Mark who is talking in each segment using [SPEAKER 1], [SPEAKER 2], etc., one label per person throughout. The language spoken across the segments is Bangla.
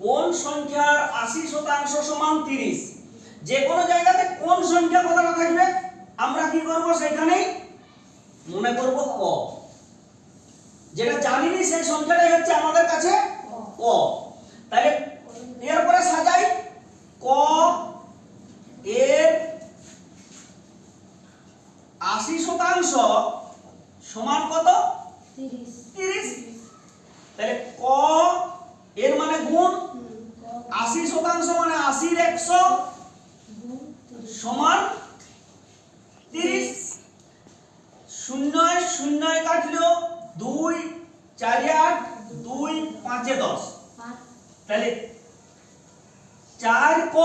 [SPEAKER 1] কোন সংখ্যার আশি শতাংশ সমান তিরিশ? যে কোনো জায়গাতে কোন সংখ্যা কথাটা থাকবে? আমরা কি করব সেখানেই মনে করব ক। যেটা জানিনি সেই সংখ্যাটাই হচ্ছে আমাদের কাছে ক। তাহলে এরপরে সাজাই। ক এর আশি শতাংশ সমান কত?
[SPEAKER 2] তিরিশ।
[SPEAKER 1] তাহলে ক এর মানে গুণ আশি শতাংশ মানে আশির একশো সমান তিরিশ। শূন্যয় শূন্যয় কাটলো দুই চারে আট দুই পাঁচে দশ। তাহলে চার ক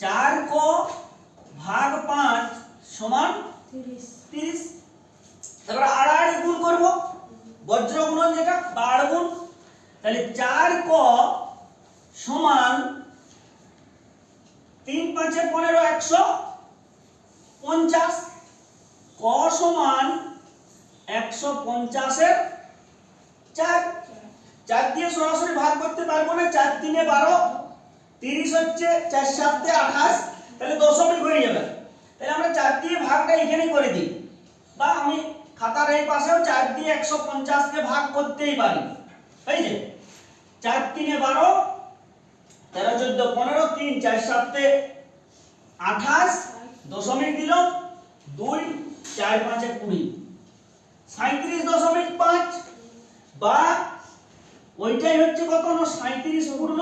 [SPEAKER 1] চার ক ভাগ পাঁচ সমান
[SPEAKER 2] তিরিশ।
[SPEAKER 1] তারপরে আড়াআড়ি গুণ করব। বজ্র গুণন যেটা বা আড় গুণ তাহলে চার ক সমান তিন পাঁচে পনেরো একশো পঞ্চাশ। ক সমান একশো পঞ্চাশের চার। চার দিয়ে সরাসরি ভাগ করতে পারব না, চার তিনে বারো, তিরিশ হচ্ছে চার সাতে আঠাশ, তাহলে দশমিক হয়ে যাবে। তাহলে আমরা চার দিয়ে ভাগটা এখানেই করে দিই। বা আমি খাতার এই পাশেও চার দিয়ে একশো পঞ্চাশকে ভাগ করতেই পারি। এই যে চার তিনে বারো তেরো চোদ্দ পনেরো তিন চার সাতে আঠাশ দশমিক দিল দুই চার পাঁচে কুড়ি। সাঁত্রিশ দশমিক পাঁচ বা ওইটাই হচ্ছে কত না সাঁত্রিশ পূর্ণ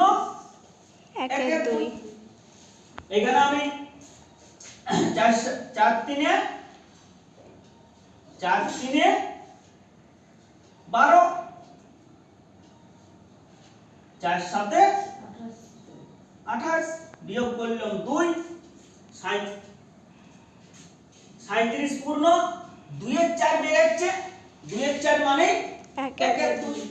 [SPEAKER 1] এখানে আমি চার চার তিনে চার তিনে বারো চার সাথে
[SPEAKER 2] আঠাশ
[SPEAKER 1] বিয়োগ করলাম দুই সাঁত্রিশ পূর্ণ দুইয়ের চার বেড়ে যাচ্ছে দুইয়ের চার মানে
[SPEAKER 3] এক
[SPEAKER 1] এক দুই।